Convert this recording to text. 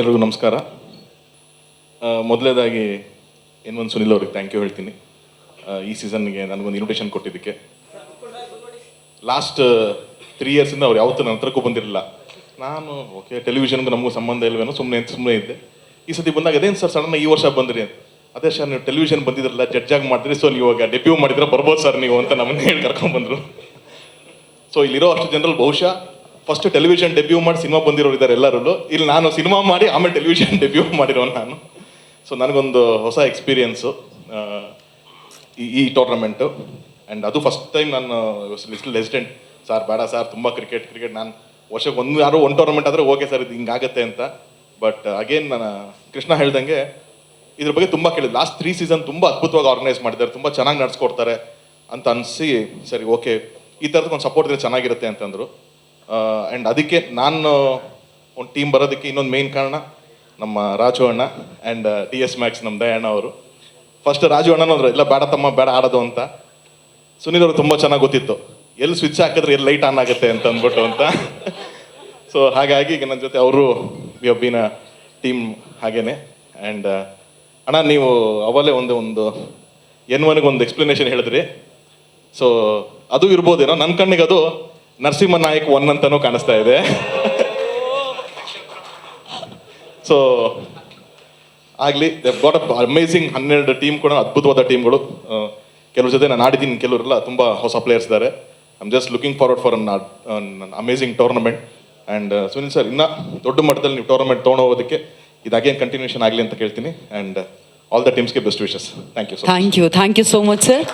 ಎಲ್ರಿಗೂ ನಮಸ್ಕಾರ. ಮೊದಲೇದಾಗಿ ಒಂದು ಸುನಿಲ್ ಅವ್ರಿಗೆ ಥ್ಯಾಂಕ್ ಯು ಹೇಳ್ತೀನಿ. ಈ ಸೀಸನ್ಗೆ ನನಗೊಂದು ಇನ್ವಿಟೇಷನ್ ಕೊಟ್ಟಿದ್ದಕ್ಕೆ. ಲಾಸ್ಟ್ ತ್ರೀ ಇಯರ್ಸಿಂದ ಅವ್ರು ಯಾವತ್ತೂ ನನ್ನ ಹತ್ರಕ್ಕೂ ಬಂದಿರಲಿಲ್ಲ. ನಾನು ಓಕೆ ಟೆಲಿವಿಷನ್ಗೂ ನಮಗೂ ಸಂಬಂಧ ಇಲ್ವೇನೋ ಸುಮ್ಮನೆ ಸುಮ್ಮನೆ ಇದ್ದೆ. ಈ ಸತಿ ಬಂದಾಗ, ಅದೇನು ಸರ್ ಸಡನ್ ಈ ವರ್ಷ ಬಂದ್ರಿ ಅಂತ. ಅದೇ ಸರ್ ನೀವು ಟೆಲಿವಿಷನ್ ಬಂದಿದ್ರಲ್ಲ ಜಡ್ಜ್ ಆಗಿ ಮಾಡಿದ್ರಿ ಸೊ ನೀವು ಇವಾಗ ಡೆಬ್ಯೂ ಮಾಡಿದ್ರೆ ಬರ್ಬೋದು ಸರ್ ನೀವು ಅಂತ ನಮ್ಮನ್ನ ಹೇಳಿ ಕರ್ಕೊಂಡ್ಬಂದ್ರು. ಸೊ ಇಲ್ಲಿರೋ ಅಷ್ಟು ಜನರಲ್ಲಿ ಬಹುಶಃ ಫಸ್ಟ್ ಟೆಲಿವಿಷನ್ ಡೆಬ್ಯೂ ಮಾಡಿ ಸಿನಿಮಾ ಬಂದಿರೋರು ಇದ್ದಾರೆ ಎಲ್ಲರೂ ಇಲ್ಲಿ ನಾನು ಸಿನಿಮಾ ಮಾಡಿ ಆಮೇಲೆ ಟೆಲಿವಿಷನ್ ಡೆಬ್ಯೂ ಮಾಡಿರೋ ನಾನು. ಸೊ ನನಗೊಂದು ಹೊಸ ಎಕ್ಸ್ಪೀರಿಯನ್ಸು ಈ ಟೂರ್ನಮೆಂಟು ಆ್ಯಂಡ್ ಅದು ಫಸ್ಟ್ ಟೈಮ್ ನಾನು ಲಿಸ್ಟಲ್ ರೆಸಿಡೆಂಟ್ ಸರ್, ಬೇಡ ಸರ್, ತುಂಬ ಕ್ರಿಕೆಟ್ ಕ್ರಿಕೆಟ್ ನಾನು ವರ್ಷಕ್ಕೆ ಒಂದು, ಯಾರೋ ಒಂದು ಟೂರ್ನಮೆಂಟ್ ಆದರೆ ಓಕೆ ಸರ್, ಇದು ಹಿಂಗಾಗತ್ತೆ ಅಂತ. ಬಟ್ ಅಗೇನ್ ನಾನು ಕೃಷ್ಣ ಹೇಳ್ದಂಗೆ, ಇದ್ರ ಬಗ್ಗೆ ತುಂಬ ಕೇಳಿದ್. ಲಾಸ್ಟ್ ತ್ರೀ ಸೀಸನ್ ತುಂಬ ಅದ್ಭುತವಾಗಿ ಆರ್ಗನೈಸ್ ಮಾಡಿದ್ದಾರೆ. ತುಂಬ ಚೆನ್ನಾಗಿ ನಡೆಸ್ಕೊಡ್ತಾರೆ. ಅಂತ ಅನಿಸಿ, ಸರಿ ಓಕೆ ಈ ಥರದ್ದು ಒಂದು ಸಪೋರ್ಟ್ ಇದ್ರೆ ಚೆನ್ನಾಗಿರುತ್ತೆ ಅಂತಂದರು. ಆ್ಯಂಡ್ ಅದಕ್ಕೆ ನಾನು, ಒಂದು ಟೀಮ್ ಬರೋದಕ್ಕೆ ಇನ್ನೊಂದು ಮೇನ್ ಕಾರಣ ನಮ್ಮ ರಾಜು ಅಣ್ಣ ಆ್ಯಂಡ್ ಡಿ ಎಸ್ ಮ್ಯಾಕ್ಸ್ ನಮ್ಮ ದಯಣ್ಣ ಅವರು. ಫಸ್ಟ್ ರಾಜು ಅಣ್ಣನೂ ಅಂದ್ರೆ, ಇಲ್ಲ, ಬೇಡ ತಮ್ಮ, ಬೇಡ ಆಡೋದು ಅಂತ. ಸುನೀಲ್ ಅವರು ತುಂಬ ಚೆನ್ನಾಗಿ ಗೊತ್ತಿತ್ತು. ಎಲ್ಲಿ ಸ್ವಿಚ್ ಹಾಕಿದ್ರೆ ಎಲ್ಲಿ ಲೈಟ್ ಆನ್ ಆಗುತ್ತೆ ಅಂತ ಅಂದ್ಬಿಟ್ಟು ಅಂತ. ಸೊ ಹಾಗಾಗಿ ಈಗ ನನ್ನ ಜೊತೆ ಅವರು we have been a team ಹಾಗೇನೆ. ಆ್ಯಂಡ್ ಅಣ್ಣ, ನೀವು ಅವಲೇ ಒಂದು ಒಂದು ಎನ್ ಒನ್ಗೆ ಒಂದು ಎಕ್ಸ್ಪ್ಲನೇಷನ್ ಹೇಳಿದ್ರಿ. ಸೊ ಅದು ಇರ್ಬೋದೇನೋ? ನನ್ನ ಕಣ್ಣಿಗೆ ಅದು ನರಸಿಂಹ ನಾಯಕ್ ಒನ್ ಅಂತಾನೂ ಕಾಣಿಸ್ತಾ ಇದೆ. ಸೊ ಆಗಲಿ ಗಾಟ್ ಅಪ್ ಅಮೇಸಿಂಗ್ ಹನ್ನೆರಡು ಟೀಮ್ ಕೂಡ, ಅದ್ಭುತವಾದ ಟೀಮ್ಗಳು ಕೆಲವ್ರ ಜೊತೆ ನಾನು ಆಡಿದ್ದೀನಿ, ಕೆಲವರೆಲ್ಲ ತುಂಬ ಹೊಸ ಪ್ಲೇಯರ್ಸ್ ಇದ್ದಾರೆ I'm just looking forward for an amazing tournament and Sunil sir ಇನ್ನೂ ದೊಡ್ಡ ಮಟ್ಟದಲ್ಲಿ ನೀವು ಟೂರ್ನಮೆಂಟ್ ತೊಗೊಂಡೋಗೋದಕ್ಕೆ ಇದಾಗೇನು ಕಂಟಿನ್ಯೂಷನ್ ಆಗಲಿ ಅಂತ ಕೇಳ್ತೀನಿ. And all the ಟೀಮ್ಸ್ಗೆ best wishes thank you thank you thank you so much sir